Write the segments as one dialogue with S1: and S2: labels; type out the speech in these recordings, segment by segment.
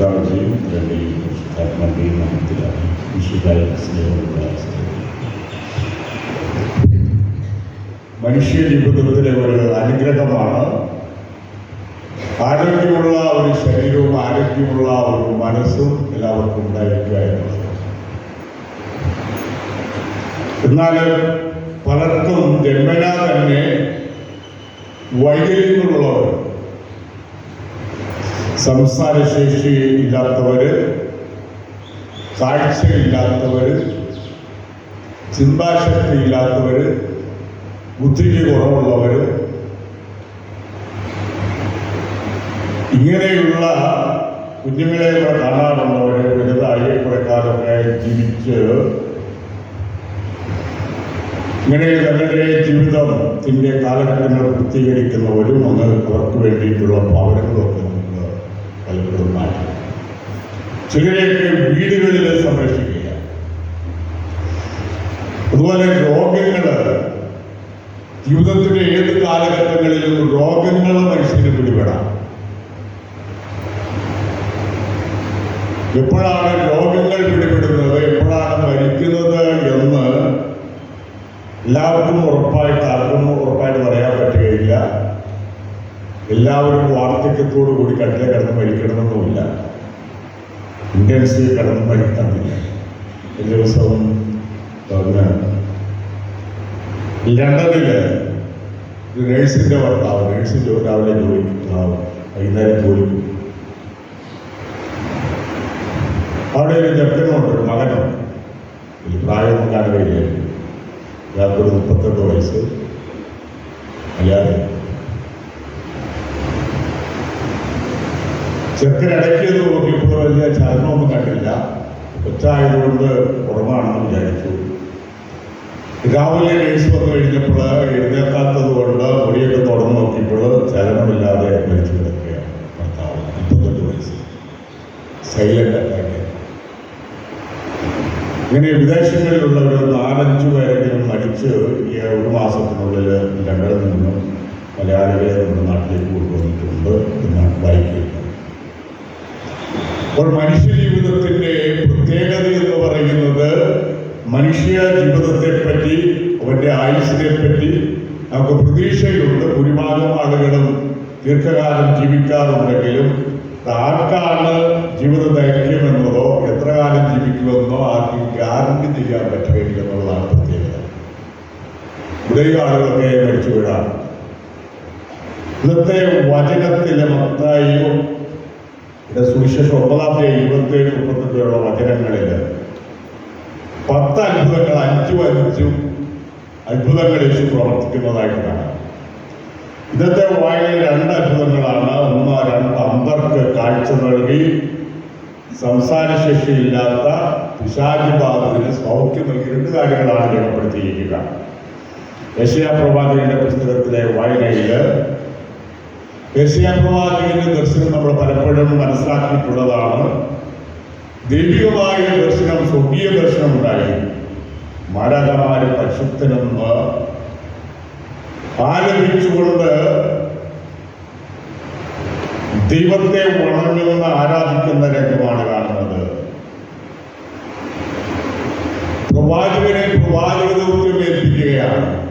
S1: പിതാവിന്റെയും പുത്രന്റെയും പരിശുദ്ധാത്മാവിന്റെയും നാമത്തിലാണ് വിശുദ്ധായ സ്നേഹമുള്ള മനുഷ്യ ജീവിതത്തിലെ ഒരു അനുഗ്രഹമാണ് ആരോഗ്യമുള്ള ഒരു ശരീരവും ആരോഗ്യമുള്ള ഒരു മനസ്സും എല്ലാവർക്കും ഉണ്ടായിരിക്കുക എന്നുള്ളത് എന്നാൽ പലർക്കും ജന്മന തന്നെ വൈകല്യങ്ങളുള്ളവർ സംസാരശേഷി ഇല്ലാത്തവര് കാഴ്ചയില്ലാത്തവർ ചിന്താശക്തി ഇല്ലാത്തവര് ബുദ്ധിക്ക് കുറവുള്ളവര് ഇങ്ങനെയുള്ള കുഞ്ഞുങ്ങളെ ഇവിടെ കാണാറുള്ളവർ വലുതായി കുറെ കാലമൊക്കെ ജീവിച്ച് ഇങ്ങനെ തങ്ങളുടെ ജീവിതത്തിന്റെ കാലഘട്ടങ്ങൾ പൂർത്തീകരിക്കുന്നവരും അത് അവർക്ക് വേണ്ടിയിട്ടുള്ള ഭാവനകളൊക്കെ പലപ്പോഴും മാറ്റി ചിലരെയൊക്കെ വീടുകളിൽ സംരക്ഷിക്കുക. അതുപോലെ രോഗങ്ങൾ ജീവിതത്തിന്റെ ഏത് കാലഘട്ടങ്ങളിലും രോഗങ്ങൾ മനുഷ്യന് പിടിപെടാം. എപ്പോഴാണ് രോഗങ്ങൾ പിടിപെടുന്നത് എപ്പോഴാണ് മരിക്കുന്നത് എന്ന് എല്ലാവർക്കും ഉറപ്പായിട്ട് പറയാൻ പറ്റുകയില്ല എല്ലാവരും വാർദ്ധക്യത്തോടു കൂടി കട്ടിലെ കിടന്ന് മരിക്കണമെന്നുമില്ല. ഇന്റൻസീവ് കിടന്ന് മരിക്കണമെന്നില്ല ഒരു ദിവസം പിന്നെ ലണ്ടനിൽ ഒരു ഭർത്താവ് നേഴ്സിന്റെ രാവിലെ ജോലിക്കും വൈകുന്നേരം ജോലിക്കും. അവിടെ ഒരു ചെറുക്കനുണ്ട് ഒരു മകനുണ്ട് ഒരു പ്രായമൊന്നും കാണുകയില്ല ഇയാൾക്കൊരു മുപ്പത്തെട്ട് വയസ്സ്. അല്ലാതെ ചെറുക്കൻ ഇടയ്ക്ക് നോക്കിയപ്പോൾ വലിയ ചലനമൊന്നും കണ്ടില്ല. കൊച്ചായതുകൊണ്ട് കുറവാണെന്ന് വിചാരിച്ചു. രാവിലെ നേഴ്സ് വന്നു കഴിഞ്ഞപ്പോൾ എഴുന്നേക്കാത്തത് കൊണ്ട് മുടിയൊക്കെ തുറന്നു നോക്കിയപ്പോൾ ചലനമില്ലാതെ മരിച്ചു കിടക്കുകയാണ് ഭർത്താവ് മുപ്പത്തെട്ട് വയസ്സ്. സൈലന്റ് അറ്റാക്ക് ഇങ്ങനെ വിദേശങ്ങളിലുള്ള ഒരു നാലഞ്ചു പേരെങ്കിലും മരിച്ച് ഈ ഒരു മാസത്തിനുള്ളിൽ ലണ്ടനിൽ നിന്നും മലയാളികളെ നമ്മുടെ നാട്ടിലേക്ക് കൊണ്ടുവന്നിട്ടുണ്ട് എന്നാണ് വായിക്കുന്നത് അപ്പോൾ മനുഷ്യ ജീവിതത്തിന്റെ പ്രത്യേകത എന്ന് പറയുന്നത് മനുഷ്യ ജീവിതത്തെ പറ്റി അവന്റെ ആയുസിനെ പറ്റി നമുക്ക് പ്രതീക്ഷയുണ്ട്. ഭൂരിഭാഗം ആളുകളും ദീർഘകാലം ജീവിക്കാറുണ്ടെങ്കിലും ആർക്കാണ് ജീവിത ദൈർഘ്യം എന്നതോ എത്ര കാലം ജീവിക്കുമെന്നോ ആർക്കും ഗ്യാരണ്ടി ചെയ്യാൻ പറ്റുകയില്ല എന്നുള്ളതാണ് പ്രത്യേകത. ഇവിടെയും ആളുകളൊക്കെ മരിച്ചു വീഴാം ഇന്നത്തെ വചനത്തിലെ മത്തായിയും സുവിശേഷം ഒമ്പതാമത്തെ ഇരുപത്തേഴ് മുപ്പത്തെട്ടുള്ള വചനങ്ങളിൽ പത്ത് അത്ഭുതങ്ങൾ അഞ്ചും അഞ്ചും അത്ഭുതങ്ങൾ യേശു പ്രവർത്തിക്കുന്നതായിട്ട് കാണാം ഇന്നത്തെ വായനയിൽ രണ്ട് അത്ഭുതങ്ങളാണ്. ഒന്ന് രണ്ട് അന്തർക്ക് കാഴ്ച നൽകി സംസാരശേഷിയില്ലാത്ത പിശാചിബാധത്തിന് സൗഖ്യം നൽകി രണ്ട് കാര്യങ്ങളാണ് രേഖപ്പെടുത്തിയിരിക്കുക. യശയാ പ്രവാചകന്റെ പുസ്തകത്തിലെ വായനയിൽ യശയാ പ്രവാചകന്റെ ദർശനം നമ്മൾ പലപ്പോഴും മനസ്സിലാക്കിയിട്ടുള്ളതാണ്. ദൈവികമായ ദർശനം സ്വർഗീയ ദർശനം ഉണ്ടായി മാരാകമാര് പരിശുദ്ധനെന്ന് ആലപിച്ചുകൊണ്ട് ദൈവത്തെ വണങ്ങുന്ന ആരാധിക്കുന്ന രംഗമാണ് കാണുന്നത്. പ്രവാചകനെ പ്രവാചക ദൗത്യം ഏൽപ്പിക്കുകയാണ്.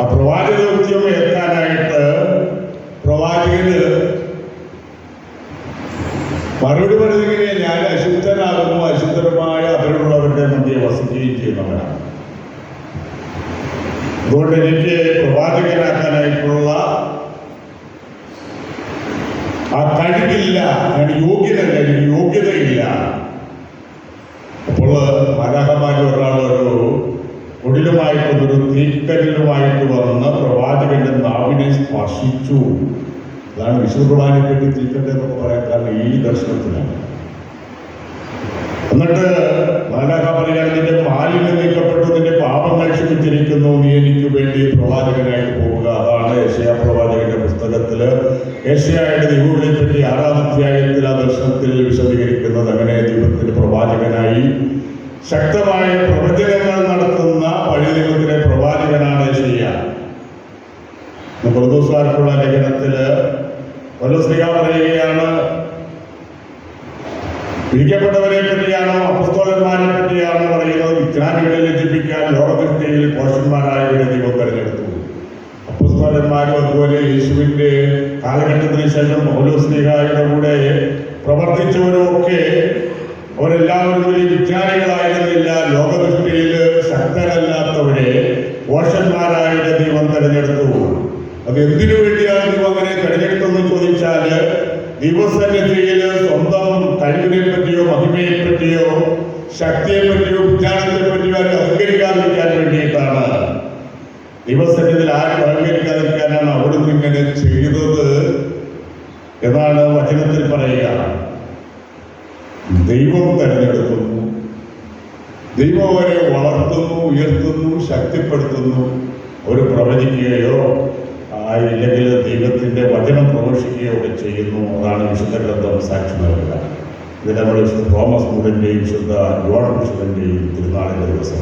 S1: ആ പ്രവാചക ദൗത്യം ഏൽക്കാനായിട്ട് പ്രവാചകന് മറുപടി പറയുന്നതിനെ ഞാൻ അശുദ്ധനാകുന്നു അശുദ്ധരമായ അവരുള്ളവരുടെ മധ്യ വസിക്കുകയും ചെയ്യുന്നവനാണ്. അതുകൊണ്ട് എനിക്ക് പ്രവാചകനാക്കാനായിട്ടുള്ള ആ കഴിവില്ല ഞാൻ യോഗ്യതല്ല എനിക്ക് യോഗ്യതയില്ല. അപ്പോൾ മനഹമാരി ഒരാൾ ഒരു ഒടിലുമായിട്ട് ഒരു തീക്കല്ലുമായിട്ട് വന്ന് പ്രവാചകന്റെ നാവിനെ സ്പർശിച്ചു. അതാണ് വിശുദ്ധ കുർബാനയെ പറ്റി ഈ ദർശനത്തിലാണ്. എന്നിട്ട് മാലാഖ പറയുകയാണ് നിന്റെ മാലിന്യം നീക്കപ്പെട്ടു നിന്റെ പാപങ്ങൾ ക്ഷമിച്ചിരിക്കുന്നു നീ എനിക്ക് വേണ്ടി പ്രവാചകനായിട്ട് പോവുക. അതാണ് ഏഷ്യ പ്രവാചകന്റെ പുസ്തകത്തിൽ ഏഷ്യയുടെ ദൈവങ്ങളെ പറ്റി ആരാധ്യായത്തിൽ ആ ദർശനത്തിൽ വിശദീകരിക്കുന്നത് അങ്ങനെ ദൈവത്തിന്റെ പ്രവാചകനായി. ശക്തമായ പ്രവചനങ്ങൾ നടത്തുന്ന പഴയ ദൈവത്തിലെ പ്രവാചകനാണ് ഏഷ്യ പ്രദോസാർക്കുള്ള ലേഖനത്തിൽ സ്ത്രീ പറയുകയാണ് വിളിക്കപ്പെട്ടവരെ പറ്റിയാണോ അപസ്തോലന്മാരെ പറ്റിയാണോ പറയുന്നത് വിജ്ഞാനികളെ ലജ്ജിപ്പിക്കാൻ ലോകദൃഷ്ടിയിൽ പോഷന്മാരായവരെ ദൈവം തെരഞ്ഞെടുത്തു. അപസ്തോലന്മാരും അതുപോലെ യേശുവിന്റെ കാലഘട്ടത്തിന് ശേഷം പൗലോസ്ലിഹായുടെ കൂടെ പ്രവർത്തിച്ചവരും ഒക്കെ അവരെല്ലാവരും വലിയ വിജ്ഞാനികളായിരുന്നില്ല ലോകദൃഷ്ടിയിൽ ശക്തരല്ലാത്തവരെ പോഷന്മാരായിട്ട് ദൈവം തെരഞ്ഞെടുത്തു. അത് എന്തിനു വേണ്ടിയാണ് ദൈവം അങ്ങനെ തെരഞ്ഞെടുത്തെന്ന് ചോദിച്ചാൽ ദൈവസന്നിധിയിൽ സ്വന്തം കഴിവിനെ പറ്റിയോ മഹിമയെ പറ്റിയോ ശക്തിയെ പറ്റിയോ വിജ്ഞാനത്തെ പറ്റിയോ ആരും അഹങ്കരിക്കാതിരിക്കാൻ വേണ്ടിയിട്ടാണ്. ദൈവസന്നിധിയിൽ ആരും അഹങ്കരിക്കാതിരിക്കാനാണ് അവിടുന്ന് ഇങ്ങനെ ചെയ്തത് എന്നാണ് വചനത്തിൽ പറയുക. ദൈവം തെരഞ്ഞെടുക്കുന്നു. ദൈവം അവരെ വളർത്തുന്നു ഉയർത്തുന്നു ശക്തിപ്പെടുത്തുന്നു. ഒരു പ്രവചിക്കുകയോ ഇല്ലെങ്കിൽ ദൈവത്തിന്റെ വചനം പ്രഘോഷിക്കുകയോ ഒക്കെ ചെയ്യുന്നു. അതാണ് വിശുദ്ധ ഗ്രന്ഥം സാക്ഷി നൽകുക. ഇത് നമ്മൾ തോമസ് മൂടിന്റെയും ശുദ്ധ ജോൺ ബിഷപ്പിന്റെയും തിരുനാളിന്റെ ദിവസം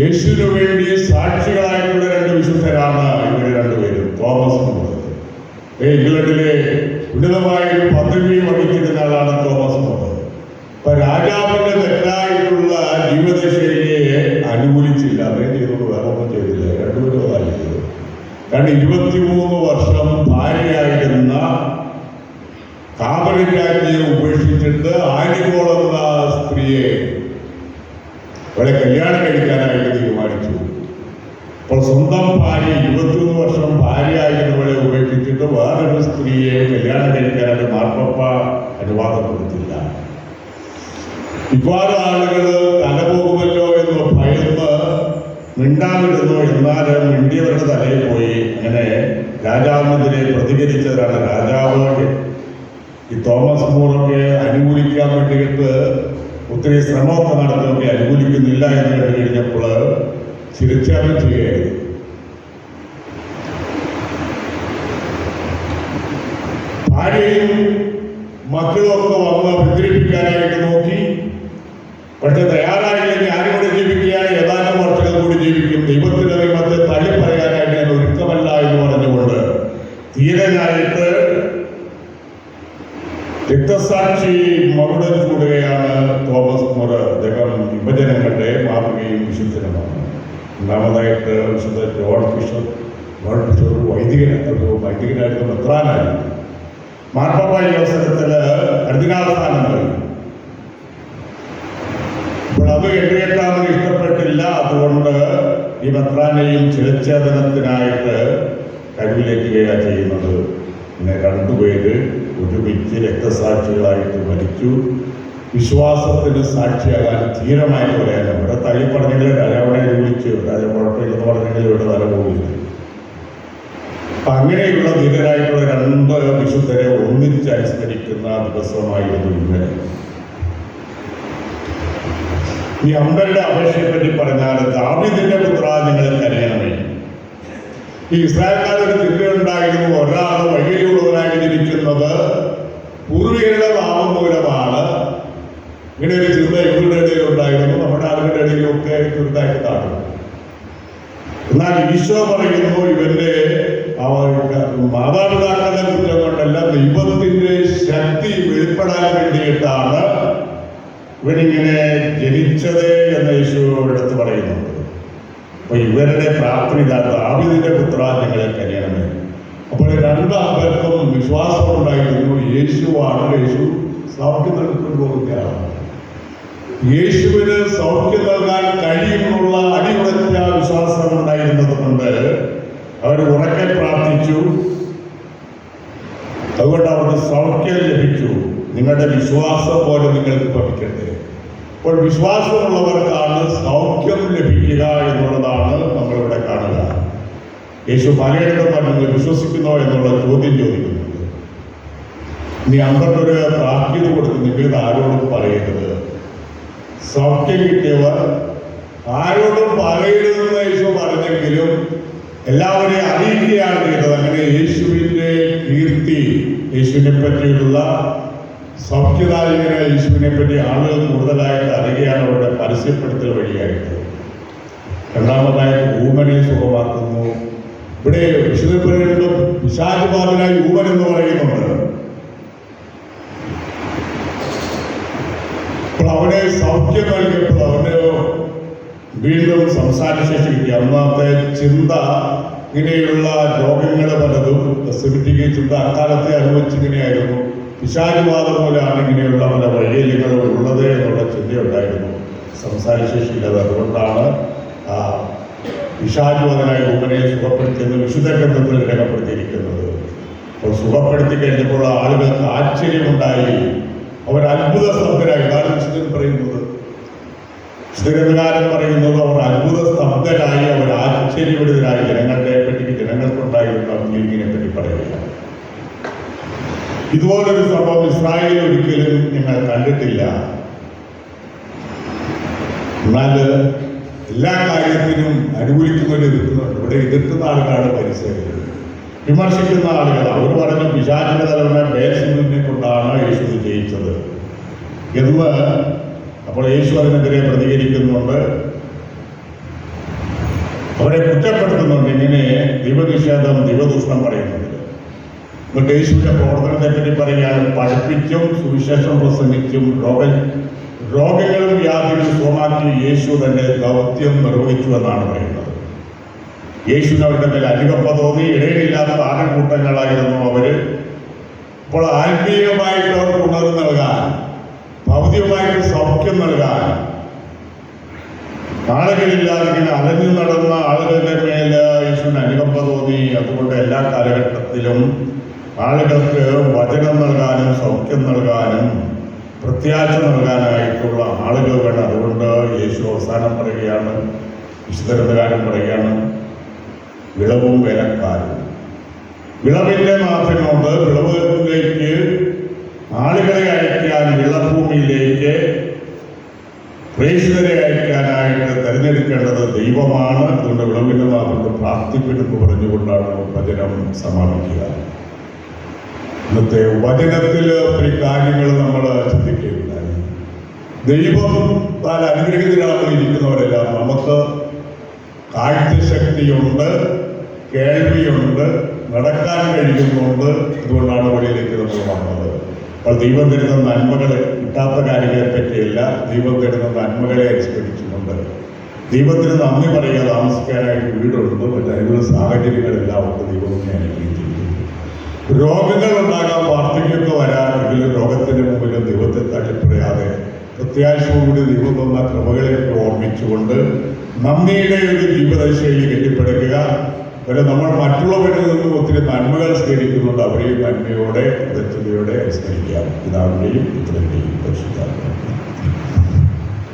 S1: യേശുവിനു വേണ്ടി സാക്ഷികളായിട്ടുള്ള രണ്ട് വിശുദ്ധരാണ് ഇവർ രണ്ടുപേരും തോമസ് മൂട്. ഏ, ഇംഗ്ലണ്ടിലെ ഉന്നതമായ ഒരു പദവി വഹിക്കുന്ന ആളാണ് തോമസ് മൂട്. അപ്പൊ രാജാവിന്റെ തെറ്റായിട്ടുള്ള ജീവിതശൈലിയെ അനുകൂലിച്ചില്ല. അദ്ദേഹം ചെയ്തോളൂ വേറെ ഒന്നും ചെയ്തില്ല. രണ്ടുപേരും കാരണം ഇരുപത്തിമൂന്ന് വർഷം ഭാര്യയായിരുന്ന കാമരൻ രാജ്ഞിയെ ഉപേക്ഷിച്ചിട്ട് എന്ന സ്ത്രീയെ അവളെ കല്യാണം കഴിക്കാനായിട്ട് തീരുമാനിച്ചു. അപ്പോൾ സ്വന്തം ഭാര്യ ഇരുപത്തിമൂന്ന് വർഷം ഭാര്യയായിരുന്നവളെ ഉപേക്ഷിച്ചിട്ട് വേറൊരു സ്ത്രീയെ കല്യാണം കഴിക്കാനായിട്ട് മാർപ്പപ്പ അനുവാദം കൊടുത്തില്ല മിക്കവാറും ആളുകൾ തലപോകുമല്ലോ എന്ന് ഭയന്ന് മിണ്ടാതിരുന്നു. എന്നാൽ മിണ്ടിയവരുടെ തലയിൽ പോയി. അങ്ങനെ രാജാവിനെതിരെ പ്രതികരിച്ചവരാണ് രാജാവ് ഈ തോമസ് മൂറൊക്കെ അനുകൂലിക്കാൻ വേണ്ടിയിട്ട് ഒത്തിരി ശ്രമമൊക്കെ നടത്തുകയൊക്കെ അനുകൂലിക്കുന്നില്ല എന്ന് കണ്ടു കഴിഞ്ഞപ്പോൾ തിരിച്ചറിവ് ചെയ്യുകയായിരുന്നു ഭാര്യയും മക്കളും ഒക്കെ വന്ന് പിന്തിരിപ്പിക്കാനായിട്ട് നോക്കി. പക്ഷെ തയ്യാറായില്ലെങ്കിൽ ആരും കൂടെ ജീവിക്കുകയാണ് ഏതാനും വർഷങ്ങൾ കൂടി ജീവിക്കും ദൈവത്തിന്റെ ദൈവത്തെ തള്ളി പറയാനായിട്ട് ഞാൻ ഒരുക്കമല്ല എന്ന് പറഞ്ഞുകൊണ്ട് ധീരനായിട്ട് രക്തസാക്ഷി മറുടെ കൂടുകയാണ് തോമസ് മുറ അദ്ദേഹം വിഭജനങ്ങളുടെ മാതൃകയും വിശുദ്ധനുമാണ്. രണ്ടാമതായിട്ട് വിശുദ്ധ ജോൺ ഫിഷർ ജോൺ ഫിഷർ ഒരു വൈദികൻ ഒരു വൈദികനായിട്ട് മെത്രാനായി. മാർപ്പാപ്പ ഈ അവസരത്തിൽ കർദിനാസ്ഥാനം നൽകി. അപ്പോൾ അത് എഴുതിയേക്കാമെന്ന് ഇഷ്ടപ്പെട്ടില്ല. അതുകൊണ്ട് ഈ മെത്രാനെയും ചിരച്ഛേദനത്തിനായിട്ട് കരുവിലേക്കുകയാണ് ചെയ്യുന്നത്. പിന്നെ രണ്ടുപേര് ഒരുമിച്ച് രക്തസാക്ഷികളായിട്ട് മരിച്ചു. വിശ്വാസത്തിന് സാക്ഷിയാകാൻ ധീരമായി പറയാനും ഇവിടെ തള്ളി പറഞ്ഞെങ്കിൽ രാജാവിനെ വിളിച്ചു രാജാവ് കുഴപ്പമില്ലെന്ന് പറഞ്ഞെങ്കിൽ ഇവിടെ തല പോകില്ല അപ്പൊ അങ്ങനെയുള്ള ധീരരായിട്ടുള്ള രണ്ട് വിശുദ്ധരെ ഒന്നിച്ച് അനുസ്മരിക്കുന്ന ദിവസമായിരുന്നു ഇന്നലെ. ഈ അമ്പരുടെ അപേക്ഷയെ പറ്റി പറഞ്ഞാൽ ദാവിദിന്റെ പുത്ര നിങ്ങൾ കരയണമേ. ഈ ഇസ്രായേൽക്കാരുടെ ചിന്തയുണ്ടായിരുന്നു ഒരാൾ വഴിയിലുള്ളവരായി ജനിക്കുന്നത് പൂർവികരുടെ ഭാവം മൂലമാണ് ഇങ്ങനെ ഒരു ചിന്ത ഇവരുടെ ഇടയിൽ ഉണ്ടായിരുന്നു നമ്മുടെ ആളുകളുടെ ഇടയിൽ ഒക്കെ ചെറുതായിട്ട് കാണും എന്നാൽ ഈശോ പറയുന്നു ഇവന്റെ മാതാപിതാക്കളുടെ കുറ്റം കൊണ്ടല്ല ദൈവത്തിന്റെ ശക്തി വെളിപ്പെടാൻ വേണ്ടിയിട്ടാണ് ഇവനിങ്ങനെ ജനിച്ചത് എന്ന് യേശു എടുത്ത് പറയുന്നുണ്ട് അപ്പൊ ഇവരുടെ പ്രാർത്ഥന ഇതാണ് ദാവിദിന്റെ പുത്ര നിങ്ങളെ കല്യാണമേ അപ്പോൾ രണ്ട് പേർക്കും വിശ്വാസം ഉണ്ടായിരുന്നു യേശുവാണ് യേശു സൗഖ്യം നൽകിക്കൊണ്ട് പോകുന്നയാളാണ്. യേശുവിന് സൗഖ്യം നൽകാൻ കഴിയുമെന്നുള്ള അടിയുറച്ച വിശ്വാസം ഉണ്ടായിരുന്നത് കൊണ്ട് അവർ ഉറക്കെ പ്രാർത്ഥിച്ചു. അതുകൊണ്ട് അവർക്ക് സൗഖ്യം ലഭിച്ചു. നിങ്ങളുടെ വിശ്വാസം പോലെ നിങ്ങൾക്ക് ഭവിക്കട്ടെ. അപ്പോൾ വിശ്വാസമുള്ളവർക്കാണ് സൗഖ്യം ലഭിക്കുക എന്നുള്ളതാണ് യേശു പലയിടത്തും നിങ്ങൾ വിശ്വസിക്കുന്നോ എന്നുള്ള ചോദ്യം ചോദിക്കുന്നുണ്ട്. നീ അമ്പത്തൊരു പ്രാർത്ഥ്യത കൊടുക്കുന്നെങ്കിൽ ഇത് ആരോടും പറയരുത്. സൗഖ്യം കിട്ടിയവർ ആരോടും പറയരുതെന്ന് യേശു പറഞ്ഞെങ്കിലും എല്ലാവരെയും അറിയിക്കുകയാണ് ചെയ്തത്. അങ്ങനെ യേശുവിന്റെ കീർത്തി യേശുവിനെ പറ്റിയുള്ള സൗഖ്യദായകനെ യേശുവിനെ പറ്റി ആളുകൾ കൂടുതലായിട്ട് അറിയുകയാണ് അവരുടെ പരസ്യപ്പെടുത്തൽ വഴിയായിട്ട്. രണ്ടാമതായിട്ട് ഭൂമനെ സുഖമാക്കുന്നു. ഇവിടെ വിശുദ്ധപ്പുഴകളിലും ഷാജ് ബാബിനായി എന്ന് പറയുന്നുണ്ട്. അപ്പോൾ അവിടെ സൗഖ്യം നൽകിയപ്പോൾ അവനെ വീണ്ടും സംസാര ശേഷി അന്നത്തെ ചിന്ത ഇങ്ങനെയുള്ള രോഗങ്ങൾ പലതും സെമിറ്റിക്ക് ചിന്ത അക്കാലത്തെ അനുഭവിച്ചിങ്ങനെയായിരുന്നു പിശാചുവാദം പോലെയാണ് ഇങ്ങനെയുള്ള പല വൈകല്യങ്ങളും ഉള്ളത് എന്നുള്ള ചിന്തയുണ്ടായിരുന്നു. സംസാരശേഷിയില്ലത് അതുകൊണ്ടാണ് ആ പിശാചുവാദനായ ഉമ്മനെ സുഖപ്പെടുത്തിയെന്ന് വിശുദ്ധ ഗ്രന്ഥത്തിൽ രേഖപ്പെടുത്തിയിരിക്കുന്നത്. അപ്പോൾ സുഖപ്പെടുത്തി കഴിഞ്ഞപ്പോൾ ആളുകൾക്ക് ആശ്ചര്യമുണ്ടായി. അവർ അത്ഭുത സ്തബ്ധരായി ഇതാണ് വിശുദ്ധൻ പറയുന്നത്. വിശുദ്ധഗ്രന്ഥകാരൻ പറയുന്നത് അവർ അത്ഭുത സ്തബ്ധരായി അവർ ആശ്ചര്യപ്പെടുതരായി ജനങ്ങളുടെ പറ്റി ജനങ്ങൾക്കുണ്ടായിരുന്ന ഫീലിങ്ങിനെ പറ്റി പറയുകയാണ് ഇതുപോലൊരു സംഭവം ഇസ്രായേൽ ഒരിക്കലും ഞങ്ങൾ കണ്ടിട്ടില്ല. എന്നാൽ എല്ലാ കാര്യത്തിനും അനുകൂലിക്കുന്നവർ എതിർക്കുന്നുണ്ട് ഇവിടെ എതിർക്കുന്ന ആളുകളാണ് പരിസരം വിമർശിക്കുന്ന ആളുകൾ അവർ പറഞ്ഞു പിശാചിന്റെ തലവനെ ബേസിനെ കൊണ്ടാണ് യേശു ജയിച്ചത് എന്ന് അപ്പോൾ യേശു അതിനെതിരെ പ്രതികരിക്കുന്നുണ്ട്. അവരെ കുറ്റപ്പെടുത്തുന്നുണ്ട്. ഇങ്ങനെ ദൈവനിഷേധം ദൈവദൂഷണം പറയുന്നുണ്ട്. എന്നിട്ട് യേശുവിന്റെ പ്രവർത്തനത്തെ പറ്റി പറയുകയാണ് പഠിപ്പിച്ചും സുവിശേഷം പ്രസംഗിച്ചും രോഗ രോഗങ്ങളും വ്യാധികളും സോമാക്കി യേശു തന്റെ ദൗത്യം നിർവഹിച്ചു എന്നാണ് പറയുന്നത്. യേശുവിന് അവരുടെ മേൽ അനുകമ്പ തോന്നി ഇടയിലില്ലാത്ത ആനക്കൂട്ടങ്ങളായിരുന്നു അവർ. അപ്പോൾ ആത്മീയമായിട്ട് അവർക്ക് ഉണർവ് നൽകാൻ ഭൗതികമായിട്ട് സൗഖ്യം നൽകാൻ ആളുകളില്ലാതെ ഇങ്ങനെ അലഞ്ഞു നടന്ന ആളുകളുടെ മേൽ യേശുവിന് അനുകമ്പ തോന്നി. അതുകൊണ്ട് എല്ലാ കാലഘട്ടത്തിലും ആളുകൾക്ക് വചനം നൽകാനും സൗഖ്യം നൽകാനും പ്രത്യാശ അവസാനം പറയുകയാണ് വിശുദ്ധരന്ധകാരൻ പറയുകയാണ് വിളവും വേലക്കാരും. വിളവിന്റെ നാഥനോട് വിളവിലേക്ക് ആളുകളെ അയക്കാൻ വിളഭൂമിയിലേക്ക് പ്രേക്ഷിതരെ അയക്കാനായിട്ട് തിരഞ്ഞെടുക്കേണ്ടത് ദൈവമാണ്. അതുകൊണ്ട് വിളവിന്റെ നാഥനോട് പ്രാർത്ഥിപ്പിനെന്ന് പറഞ്ഞുകൊണ്ടാണ് വചനം സമാപിക്കുക. ഇന്നത്തെ വചനത്തിൽ ഒത്തിരി കാര്യങ്ങൾ നമ്മൾ ദൈവം താൻ അനുഗ്രഹിതരാണ് ഇരിക്കുന്നവരെല്ലാം നമുക്ക് കാഴ്ചശക്തിയുണ്ട് കേൾവിയുണ്ട് നടക്കാൻ കഴിയുന്നുണ്ട്. അതുകൊണ്ടാണ് വഴിയിലേക്ക് നമ്മൾ വന്നത്. അപ്പോൾ ദൈവം തരുന്ന നന്മകളെ കിട്ടാത്ത കാര്യങ്ങളെ പറ്റിയല്ല ദൈവം തരുന്ന നന്മകളെ അനുസ്മരിച്ചുകൊണ്ട് ദൈവത്തിന് നന്ദി പറയുക താമസിക്കാനായിട്ട് വീടുണ്ട് മറ്റ് അനുകൂല സാഹചര്യങ്ങളെല്ലാം ഉണ്ട് ദൈവത്തിനെ രോഗങ്ങൾ ഉണ്ടാകാൻ വാർദ്ധക്യമൊക്കെ വരാമെങ്കിലും രോഗത്തിന്റെ മുമ്പിൽ ദൈവത്തെ തള്ളിപ്പറയാതെ പ്രത്യാശയോടുകൂടി ദൈവം തന്ന കൃപകളെ ഓർമ്മിച്ചുകൊണ്ട് നന്ദിയുടെ ഒരു ജീവിതശൈലി കെട്ടിപ്പടുക്കുക. വരെ നമ്മൾ മറ്റുള്ളവരിൽ നിന്നും ഒത്തിരി നന്മകൾ സ്വീകരിക്കുന്നുണ്ട് അവരെയും നന്മയോടെ കൃത്യതയോടെ അനുസ്മരിക്കാം. പിതാവിന്റെയും പുത്രന്റെയും പരിശുദ്ധാത്മാവിന്റെയും.